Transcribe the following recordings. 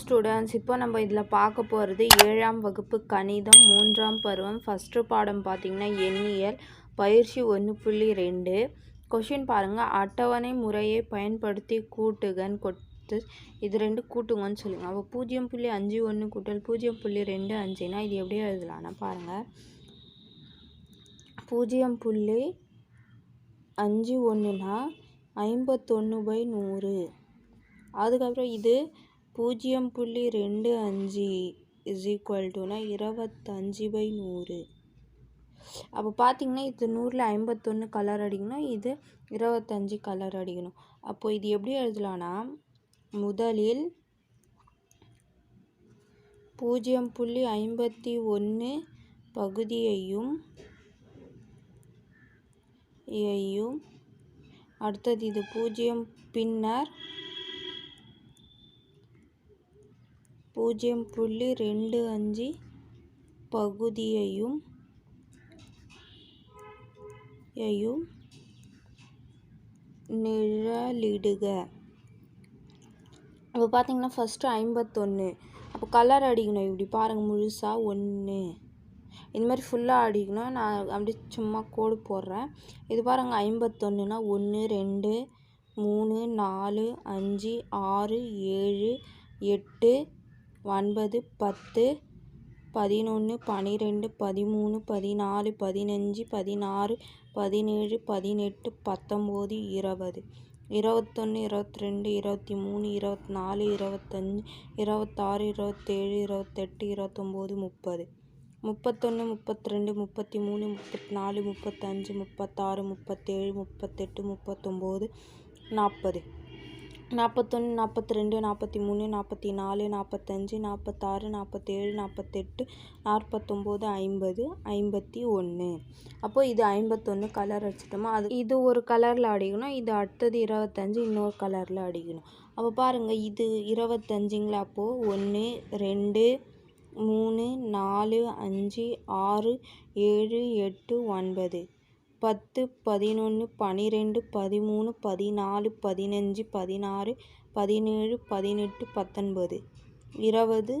Students இப்போ நம்ம இதில் பார்க்க போகிறது ஏழாம் வகுப்பு கணிதம் மூன்றாம் பருவம் ஃபஸ்ட்டு பாடம் பார்த்திங்கன்னா எண்ணியல் பயிற்சி ஒன்று புள்ளி ரெண்டு. கொஷின் பாருங்கள் அட்டவணை முறையை பயன்படுத்தி கூட்டுகன்னு கொடுத்து இது ரெண்டு கூட்டுங்கன்னு சொல்லுங்கள் அப்போ பூஜ்ஜியம் புள்ளி அஞ்சு ஒன்று கூட்டல் பூஜ்ஜியம் புள்ளி ரெண்டு அஞ்சுனா இது எப்படி எழுதலாம்னா பாருங்கள் பூஜ்ஜியம் புள்ளி அஞ்சு ஒன்றுனா ஐம்பத்தொன்று பை நூறு. அதுக்கப்புறம் இது பூஜ்ஜியம் புள்ளி ரெண்டு அஞ்சு இஸ் ஈக்குவல் டுனா இருபத்தஞ்சி பை நூறு. அப்போ பார்த்தீங்கன்னா இது நூறில் ஐம்பத்தொன்று கலர் அடிக்கணும் இது இருபத்தஞ்சி கலர் அடிக்கணும். அப்போ இது எப்படி எழுதலாம்னா முதலில் பூஜ்ஜியம் புள்ளி ஐம்பத்தி ஒன்று பகுதியையும் யையும் அடுத்தது இது பூஜ்ஜியம் பின்னர் பூஜ்ஜியம் புள்ளி ரெண்டு அஞ்சு பகுதியையும் யையும் நிழலிடுக. அப்போ பார்த்தீங்கன்னா ஃபஸ்ட்டு ஐம்பத்தொன்று அப்போ கலர் அடிக்கணும். இப்படி பாருங்கள் முழுசாக ஒன்று இந்த மாதிரி ஃபுல்லாக அடிக்கணும் நான் அப்படி சும்மா கோடு போடுறேன். இது பாருங்கள் ஐம்பத்தொன்றுனா ஒன்று ரெண்டு மூணு நாலு அஞ்சு ஆறு ஏழு எட்டு ஒன்பது பத்து பதினொன்று பன்னிரெண்டு பதிமூணு பதினாலு பதினஞ்சு பதினாறு பதினேழு பதினெட்டு பத்தொம்போது இருபது. இருபத்தொன்று இருபத்தி ரெண்டு இருபத்தி மூணு இருபத்தி நாலு இருபத்தஞ்சி இருபத்தாறு இருபத்தேழு இருபத்தெட்டு இருபத்தொம்போது முப்பது. முப்பத்தொன்று முப்பத்தி ரெண்டு முப்பத்தி மூணு முப்பத்தி நாலு முப்பத்தஞ்சு முப்பத்தாறு முப்பத்தேழு முப்பத்தெட்டு முப்பத்தொம்போது நாற்பது. நாற்பத்தொன்று நாற்பத்தி ரெண்டு நாற்பத்தி மூணு நாற்பத்தி நாலு நாற்பத்தஞ்சு நாற்பத்தாறு நாற்பத்தேழு நாற்பத்தெட்டு நாற்பத்தொம்போது ஐம்பது ஐம்பத்தி ஒன்று. அப்போது இது ஐம்பத்தொன்று கலர் வச்சுட்டோமா அது இது ஒரு கலரில் அடிக்கணும் இது அடுத்தது இருபத்தஞ்சி இன்னொரு கலரில் அடிக்கணும். அப்போ பாருங்கள் இது இருபத்தஞ்சிங்களா? அப்போது ஒன்று ரெண்டு மூணு நாலு அஞ்சு ஆறு ஏழு எட்டு ஒன்பது. பத்து பதினொன்று பன்னிரெண்டு பதிமூணு பதினாலு பதினஞ்சு பதினாறு பதினேழு பதினெட்டு பத்தொன்பது. இருபது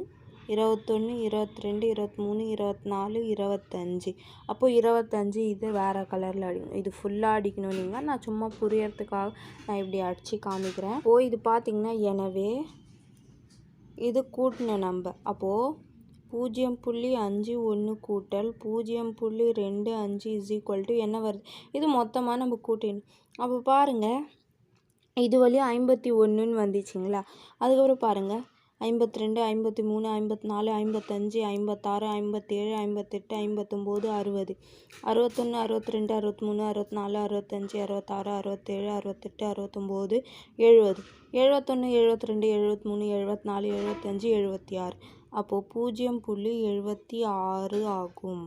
இருபத்தொன்று இருபத்தி ரெண்டு இருபத்தி மூணு இருபத்தி நாலு இருபத்தஞ்சி. அப்போது இருபத்தஞ்சி இது வேறு கலரில் அடிக்கணும். இது ஃபுல்லாக அடிக்கணும் நீங்கள் நான் சும்மா புரியறதுக்காக நான் இப்படி அடித்து காமிக்கிறேன். ஓ இது பார்த்திங்கன்னா எனவே இது கூட்டின நம்ம அப்போது பூஜ்ஜியம் புள்ளி அஞ்சு ஒன்று கூட்டல் பூஜ்ஜியம் புள்ளி ரெண்டு அஞ்சு இஸ் ஈக்குவல் டு என்ன வருது? இது மொத்தமாக நம்ம கூட்டிடணும் அப்போ பாருங்கள் இது வழியும் ஐம்பத்தி ஒன்றுன்னு வந்துச்சுங்களா? அதுக்கப்புறம் பாருங்கள் ஐம்பத்தி ரெண்டு ஐம்பத்தி மூணு ஐம்பத்தி நாலு ஐம்பத்தஞ்சு ஐம்பத்தாறு ஐம்பத்தேழு ஐம்பத்தெட்டு ஐம்பத்தொம்போது அறுபது. அறுபத்தொன்று அறுபத்தி ரெண்டு அறுபத்தி மூணு அறுபத்தி நாலு அறுபத்தஞ்சு அறுபத்தாறு அறுபத்தேழு அறுபத்தெட்டு அறுபத்தொம்போது எழுபது. எழுபத்தொன்று எழுபத்தி ரெண்டு எழுபத்தி மூணு எழுபத்தி நாலு எழுபத்தஞ்சு எழுபத்தி ஆறு அப்போது பூஜ்ஜியம் புள்ளி எழுபத்தி ஆறு ஆகும்.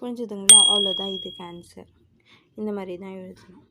புரிஞ்சுதுங்களா? அவ்வளோதான் இதுக்கு ஆன்சர் இந்த மாதிரி தான் எழுதணும்.